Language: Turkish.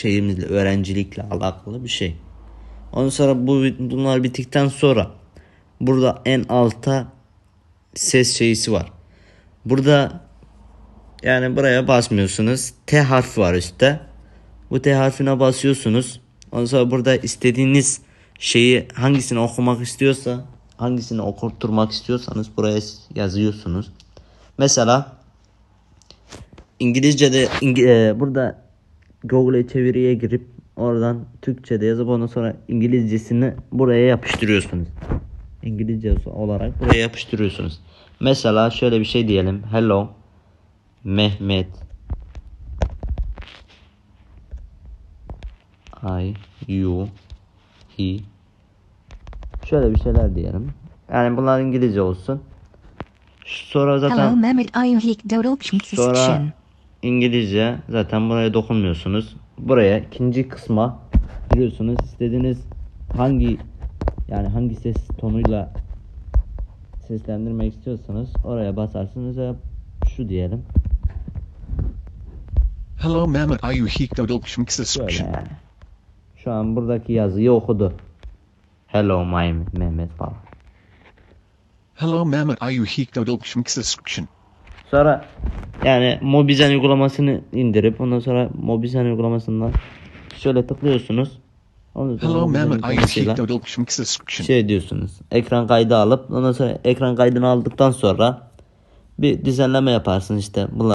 şeyimizle öğrencilikle alakalı bir şey. Ondan sonra bu bunlar bittikten sonra burada en alta ses şeysi var. Burada yani buraya basmıyorsunuz. T harfi var üstte. Bu T harfine basıyorsunuz. Ondan sonra burada istediğiniz şeyi hangisini okumak istiyorsa hangisini okutturmak istiyorsanız buraya yazıyorsunuz. Mesela İngilizce'de İngi- e, burada Google'e çeviriye girip oradan Türkçe'de yazıp ondan sonra İngilizcesini buraya yapıştırıyorsunuz. İngilizce olarak buraya yapıştırıyorsunuz. Mesela şöyle bir şey diyelim. Hello Mehmet I, you, he Şöyle bir şeyler diyelim. Yani bunlar İngilizce olsun. Sonra Hello, zaten Mehmet Ayuhik Dodolpşum Sonra Susukşin. İngilizce zaten buraya dokunmuyorsunuz. Buraya ikinci kısma giriyorsunuz. İstediğiniz hangi yani hangi ses tonuyla seslendirmek istiyorsanız oraya basarsınız ve şu diyelim. Hello Mehmet Ayuhik Dodolpşum Böyle yani. Şu an buradaki yazıyı okudu. Hello my Mehmet falan. Hello Mehmet Ayuhik Dodolpşum Susukşin. Sonra yani Mobizen uygulamasını indirip ondan sonra Mobizen uygulamasından şöyle tıklıyorsunuz. Ondan sonra Hello Mehmet şey diyorsunuz. Ekran kaydı alıp ondan sonra ekran kaydını aldıktan sonra bir düzenleme yaparsın işte. Bunlar